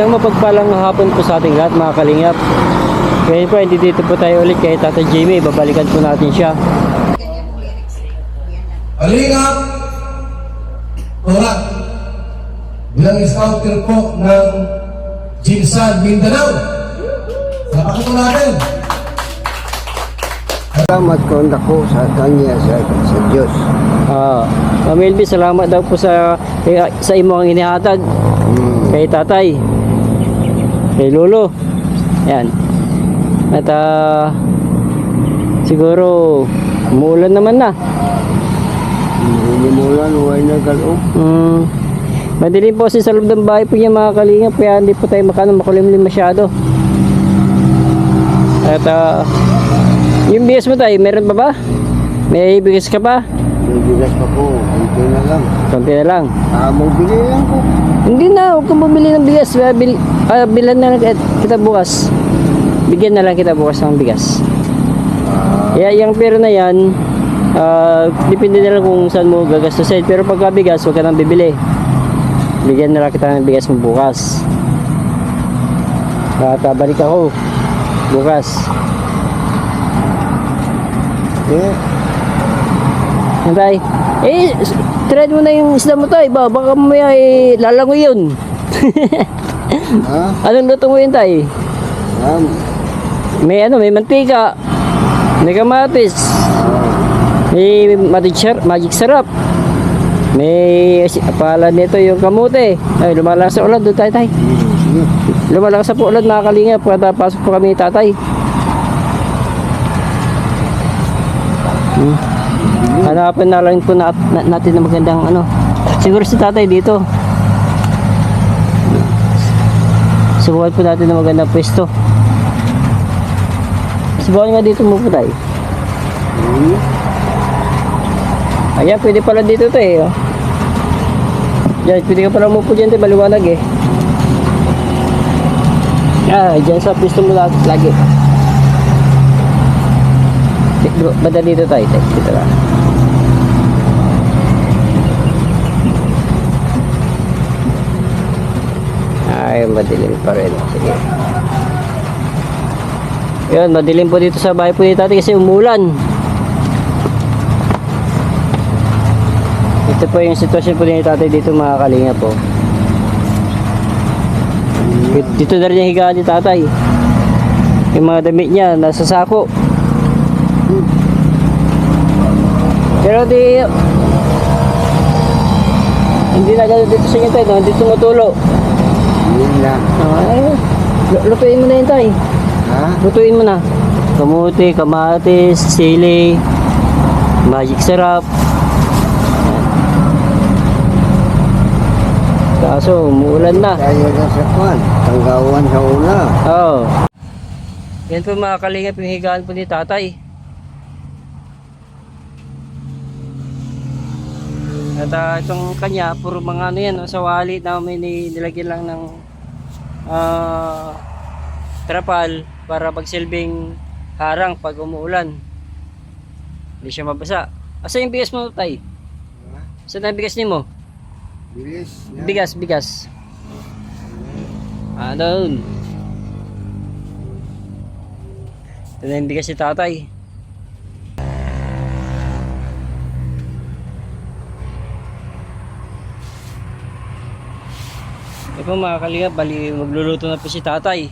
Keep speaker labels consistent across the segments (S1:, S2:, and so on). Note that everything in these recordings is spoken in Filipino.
S1: Isang mapagpalang hapon po sa ating lahat mga kalingap. Ngayon po, hindi dito po tayo ulit kay Tata Jamie. Babalikan po natin siya.
S2: Kalingap! Orat! Bilang scouter po ng Jinsan Mindanao. Salamat po natin.
S3: Salamat ko ako sa kanya sa, sa Diyos.
S1: Ah, Ma'am Elby, salamat daw po sa kay- sa imo ang inihatag
S3: Hmm.
S1: kay tatay. Kay lolo. Yan. At ah, siguro umuulan naman na.
S3: Hinimulan, huwag na kaloob.
S1: Hmm. Madilim po kasi sa loob ng bahay po niya mga kalingap kaya hindi po tayo makano makulimlim masyado. At ah, yung bigas mo tayo, meron pa ba? May bigas ka pa?
S3: May bigas pa po, ito na lang.
S1: Konti na lang.
S3: Ah, magbili lang po.
S1: Hindi na, huwag kang bumili ng bigas. Bil, ah, bilan na lang kita bukas. Bigyan na lang kita bukas ng bigas.
S3: Ah,
S1: Kaya yung pera na yan, ah, depende na lang kung saan mo gagastusin. Pero pagka bigas, huwag ka nang bibili. Bigyan na lang kita ng bigas mo bukas. At ah, balik ako bukas.
S3: eh,
S1: Antay. Eh, trade mo na yung isda mo tayo. Ba, baka mamaya eh, lalangoy yun.
S3: ha?
S1: Anong luto mo yun tayo?
S3: Ah,
S1: May ano, may mantika. May kamatis. May magic, syar- magic sarap. May pala nito yung kamote. Ay, lumalakas sa ulan. Doon tayo tayo.
S3: sige.
S1: Lumalakas sa po ulan mga kalinga. Pagkatapasok po kami ni tatay. Hanapin na lang po na, na- natin na magandang ano. Siguro si tatay dito. Subukan po natin na magandang pwesto. Subukan nga dito mo po tayo. Ayan, pwede pala dito to eh. Oh. Yan, pwede ka pala umupo dyan, tayo, maliwanag eh. Ah, dyan sa pisto mo lagi. Banda dito tayo, tayo. Dito lang. Ay, madilim pa rin. Sige. Yun, madilim po dito sa bahay po ni tatay kasi umulan. Ito po yung sitwasyon po ni tatay dito mga kalinga po. Dito na rin yung higaan ni tatay. Yung mga damit niya nasa sako. Pero di hindi na dito sa inyo tayo, no? hindi tumutulo.
S3: Yun lang.
S1: Ay, lu- lutuin mo na yun tayo.
S3: Ha?
S1: Lutuin mo na. Kamuti, kamatis, sili, magic syrup. Kaso, umuulan na.
S3: Tayo na sa kwan. Tanggawan sa una.
S1: Oo. Yan po mga kalingap yung higaan po ni tatay. At ah, itong kanya, puro mga ano yan, no, sa wali na may ni- nilagyan lang ng ah, trapal para pagsilbing harang pag umuulan. Hindi siya mabasa. Asa yung bigas mo, tay? Saan ang bigas ni mo?
S3: Bilis. Yan.
S1: Bigas, bigas. Ah, doon. Ito na yung bigas si tatay. Po mga kalingap, bali magluluto na po si tatay.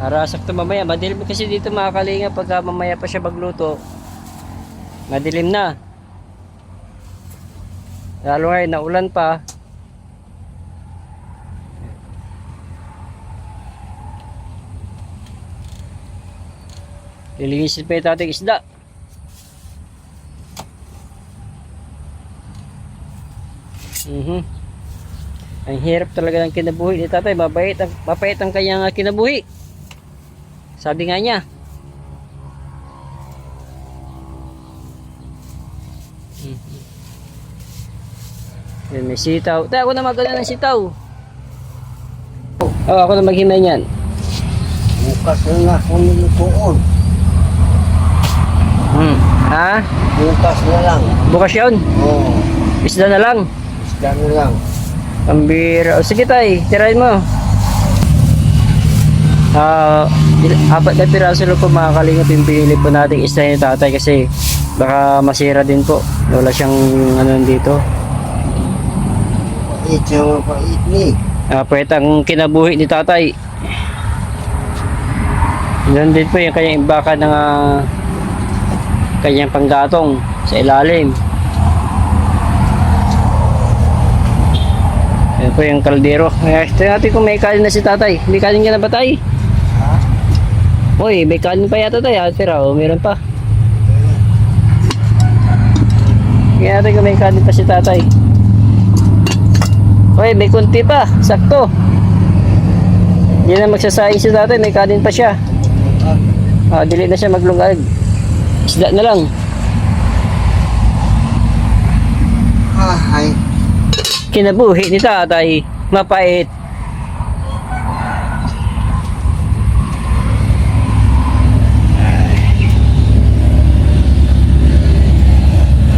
S1: Para sakto mamaya, madilim kasi dito mga kalingap pagka mamaya pa siya magluto. Madilim na. Lalo ngayon, naulan pa. Lilinisin pa yung tating isda. Ang hirap talaga ng kinabuhi ni tatay. Mabait ang, mapait ang kanyang ah, kinabuhi. Sabi nga niya. Yan, may sitaw. Tayo ako na magano ng sitaw. Oh, ako na maghimay niyan.
S3: Bukas na nga kung nilutoon.
S1: Hmm. Ha?
S3: Bukas na lang.
S1: Bukas yun.
S3: Oo.
S1: Isda na lang.
S3: Isda na lang.
S1: Pambira. O sige tay, tirahin mo. Ah, il- apat na piraso lang po mga kalingap yung pinili po nating isda ni tatay kasi baka masira din po. Wala siyang ano dito.
S3: Pait siya mapait ni.
S1: Ah, pwede ang kinabuhi ni tatay. Yan din po yung kanyang imbaka ng ah, kanyang panggatong sa ilalim. Yan po yung kaldero. Tingnan natin kung may kanin na si tatay. May kanin ka na ba tay? Uy, may kanin pa yata tayo. Tira, oh, meron pa. Tingnan natin kung may kanin pa si tatay. Uy, may kunti pa. Sakto. Hindi na magsasayang si tatay. May kanin pa siya. Ah, dili na siya maglungag. Isda na lang.
S3: Ah, ay.
S1: Kinabuhi ni tatay. Mapait.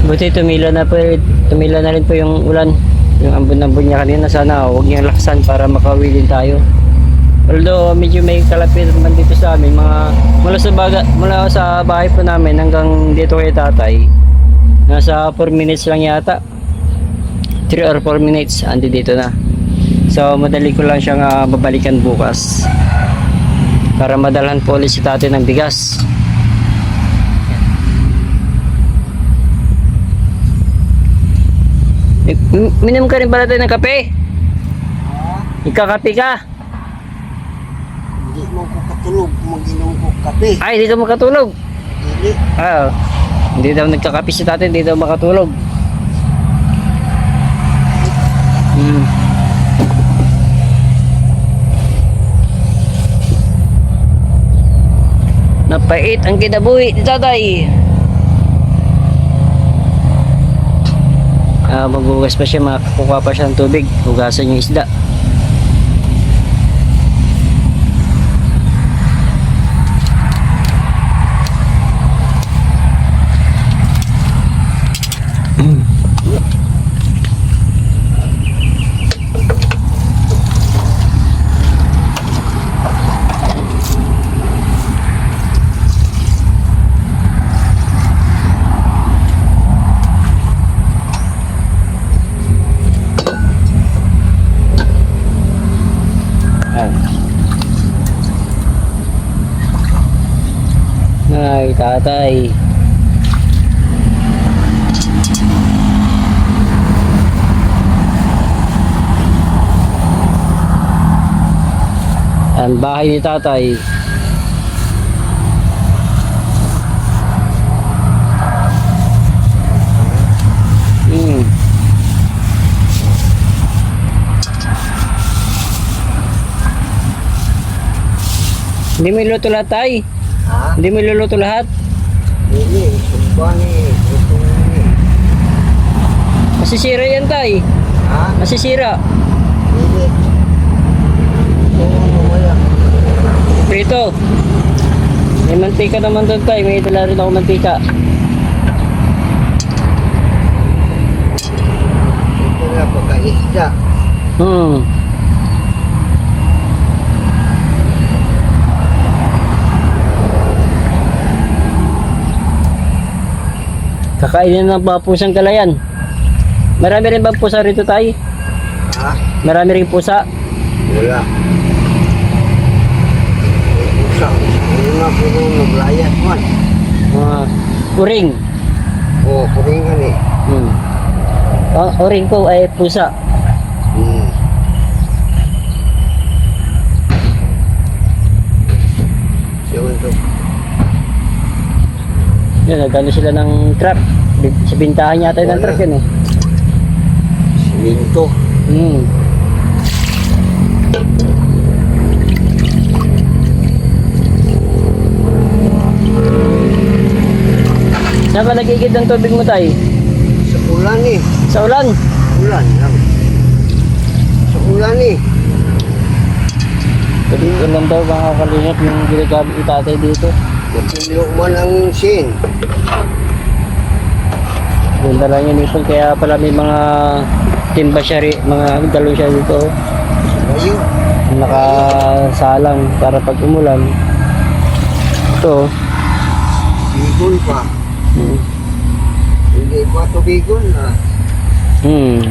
S1: Buti tumila na po, tumila na rin po yung ulan. Yung ambon-ambon niya kanina. Sana huwag niyang laksan para makauwi din tayo. Although medyo may kalapit naman dito sa amin, mga mula sa baga, mula sa bahay po namin hanggang dito kay tatay. Nasa 4 minutes lang yata. 3 or 4 minutes, andi dito na. So, madali ko lang siyang ah, babalikan bukas. Para madalhan po ulit si tatay ng bigas. Eh, m- Minom ka rin pala tayo ng kape? Ikakape ka?
S3: Hindi mo ko katulog mag-inom ko kape.
S1: Ay, hindi ka makatulog.
S3: Hindi.
S1: Ah, hindi daw nagkakape si tatay, hindi daw makatulog. Napait ang kinabuhi ni tatay. Ah, maghugas pa siya, makakuha pa siya ng tubig. Hugasan yung isda. Ay, tatay. Ang bahay ni tatay. Hmm. Hindi mo iluto lahat tay.
S3: Ha?
S1: Hindi mo iluluto lahat.
S3: Hindi. Sumpa ni. Ito ni.
S1: Masisira yan tay.
S3: Ha?
S1: Masisira.
S3: Ito ano.
S1: Prito. May mantika naman doon tay. May dala rin ako mantika.
S3: Ito na pagkaisda.
S1: Hmm. Kakainin ng mga pusang kalayan. Marami rin bang pusa rito tay?
S3: Ha?
S1: Marami rin pusa.
S3: Wala. Usa. Ano nga nung naglayas man.
S1: Mga uring.
S3: Oo, kuringan eh.
S1: Hmm. Ang uring ko ay pusa.
S3: Hmm. Siya man to.
S1: Yun, nagano sila ng truck. Sa bintahan yata ng
S3: Wala.
S1: truck yun eh.
S3: Siminto.
S1: Hmm. Saan ka nagigid ng tubig mo tay?
S3: Sa ulan eh.
S1: Sa ulan?
S3: Ulan lang. Sa ulan eh.
S1: Pwede ulan daw mga kalingap yung ginagamit ni tatay dito.
S3: Napilo man ang sin.
S1: Ganda lang yun ipon kaya pala may mga timba siya rin, mga galon siya dito. Nakasalang para pag umulan. Ito.
S3: Bigol pa.
S1: Hmm.
S3: Hindi pa ito bigol na.
S1: Hmm.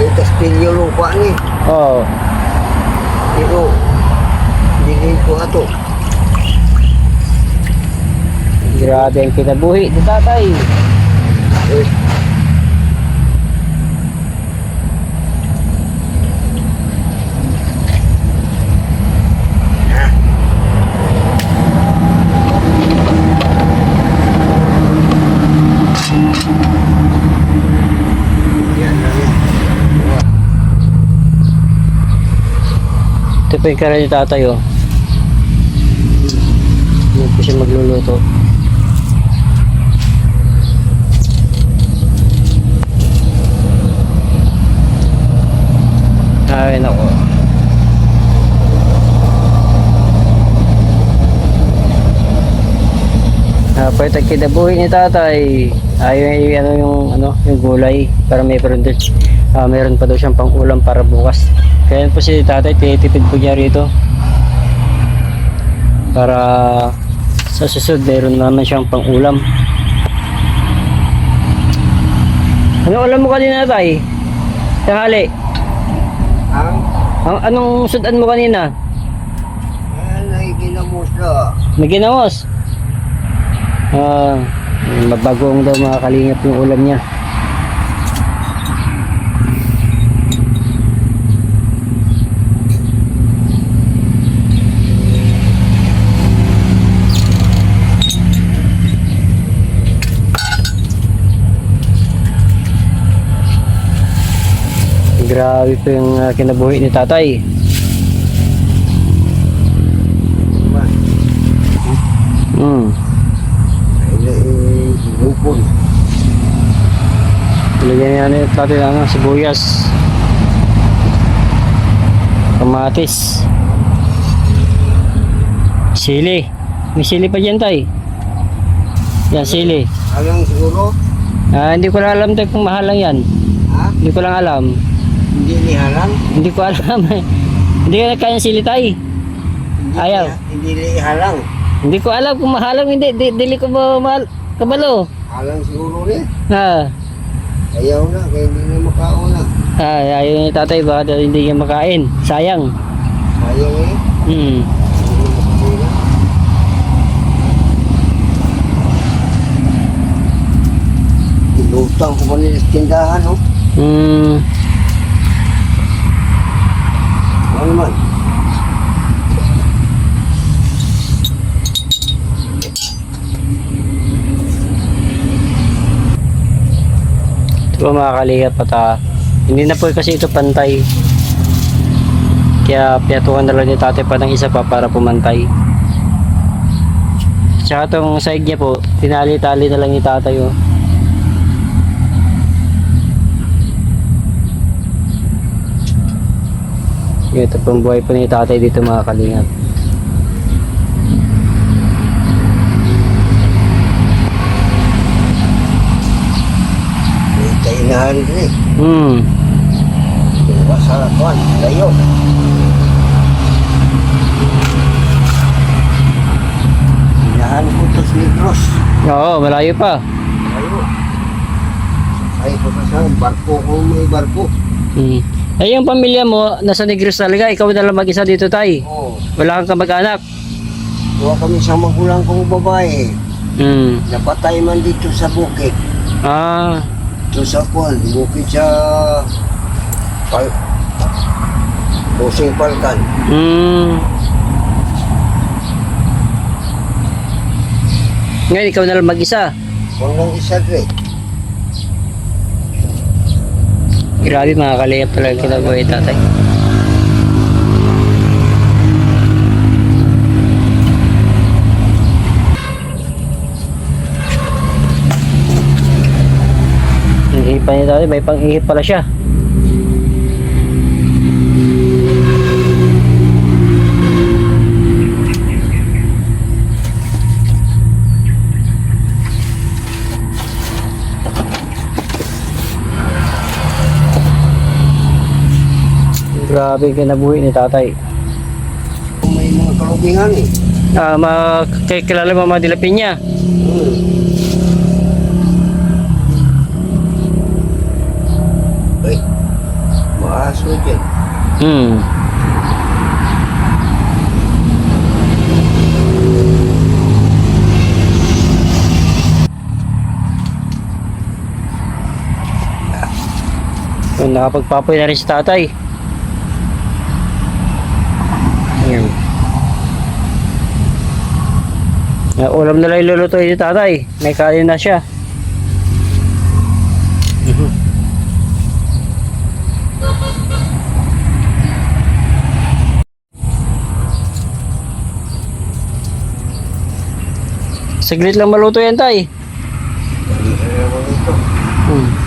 S3: Yung kastilyo lupa ni.
S1: Oh.
S3: Pero, hindi ko ato.
S1: Grabe ang kinabuhi ni tatay.
S3: Eh.
S1: Ito po yung kara tatay oh. Hindi po siya magluluto. Ay, nako. Ah, pa ito kinabuhi ni tatay. Ayaw yung ano yung ano yung gulay para may meron din ah, meron pa daw siyang pang-ulam para bukas. Kaya po si tatay tinitipid po niya rito. Para sa susunod meron naman siyang pang-ulam. Ano ulam mo kanina tay? Tanghali.
S3: Ang,
S1: anong sudan mo kanina?
S3: yan ay ginamos na.
S1: May ginamos. Ah, mabagong daw mga kalingap yung ulam niya. Grabe po yung ah, kinabuhi ni tatay. Hmm.
S3: Lupon.
S1: Lagyan niya yung tatay ano, sibuyas. Kamatis. Sili. May sili pa dyan tay. Yan, sili.
S3: Alang siguro,
S1: Ah, hindi ko lang alam tayo kung mahal lang yan.
S3: ha?
S1: Hindi ko lang alam.
S3: Hindi ni halang.
S1: Hindi ko alam. hindi ka nagkaya sili tay.
S3: Hindi
S1: Ayaw.
S3: Ni, hindi ni halang.
S1: Hindi ko alam kung mahal lang hindi. Di, dili ko ba mahal. Kabalo.
S3: Halang siguro ni.
S1: Ha.
S3: Ayaw na, kaya hindi na makauna.
S1: Ah, ayaw ni tatay baka daw hindi niya makain. Sayang.
S3: Ayaw eh.
S1: Hmm.
S3: Inutang ko pa nila tindahan, no?
S1: Hmm.
S3: Ano naman?
S1: Ito po mga kalingap at ah, hindi na po kasi ito pantay. Kaya piyatuhan na lang ni tatay pa ng isa pa para pumantay. Tsaka itong side niya po, tinali-tali na lang ni tatay oh. Ito pong buhay po ni tatay dito mga kalingap.
S3: Kainahan din eh.
S1: Hmm.
S3: Sa kwan, layo. Inahan ko to sa Negros.
S1: Oo, malayo pa.
S3: Layo. Ay, ko pa sa barko kung may barko.
S1: Hmm. Eh yung pamilya mo, nasa Negros talaga, ikaw na lang mag-isa dito tay.
S3: Oo.
S1: Wala kang kamag-anak.
S3: Kuha kami sa magulang kong babae.
S1: Hmm.
S3: Napatay man dito sa bukid.
S1: Ah,
S3: Ito sa kwan, bukid sa... Pal... Pusing Palkan.
S1: hmm. Ngayon, ikaw na lang mag-isa.
S3: Kung lang isa eh.
S1: Grabe mga kaliyap talaga kinabuhay tatay. Ihip pa niya tatay, may pang-ihip pala siya. Grabe kinabuhi ni tatay.
S3: May mga kalubingan eh.
S1: Ah, makikilala mo mga dilapin niya.
S3: Hmm. Ay, maaso dyan.
S1: Hmm. Nakapagpapoy na rin si tatay. Ayan. Na ulam na lang ilulutuin ni tatay. May kain na siya. Saglit lang maluto yan tay.
S3: Dali na naman ito.
S1: Hmm.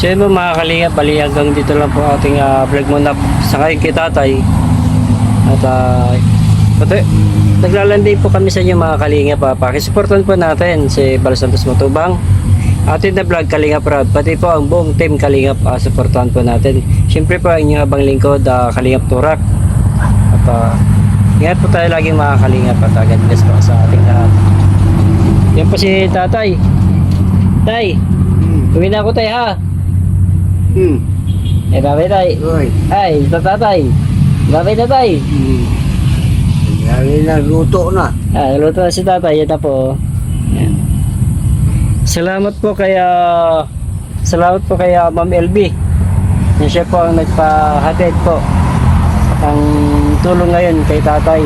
S1: So yun po mga kalinga, bali hanggang dito lang po ating ah, vlog muna sa kay tatay. At uh, pati, naglalandi po kami sa inyo mga kalinga pa. Pakisuportan po natin si Bal Santos Matubang. Atin na vlog Kalinga Proud. Pati po ang buong team Kalingap uh, supportan po natin. Siyempre po ang inyong abang lingkod uh, Kalingap Turak. At uh, ingat po tayo laging mga Kalingap at uh, God bless po sa ating lahat. Yan po si tatay. Tay,
S3: Hmm.
S1: uwi na ako tay ha.
S3: Hmm.
S1: Eh, babay tay.
S3: Uy.
S1: Ay, ito tatay. Babay tatay.
S3: Hmm. Dali na, luto na.
S1: Ah, luto na si tatay. Na po. Yan. Salamat po kaya Salamat po kaya Ma'am LB. Yan siya po ang nagpahatid po. Ang tulong ngayon kay tatay.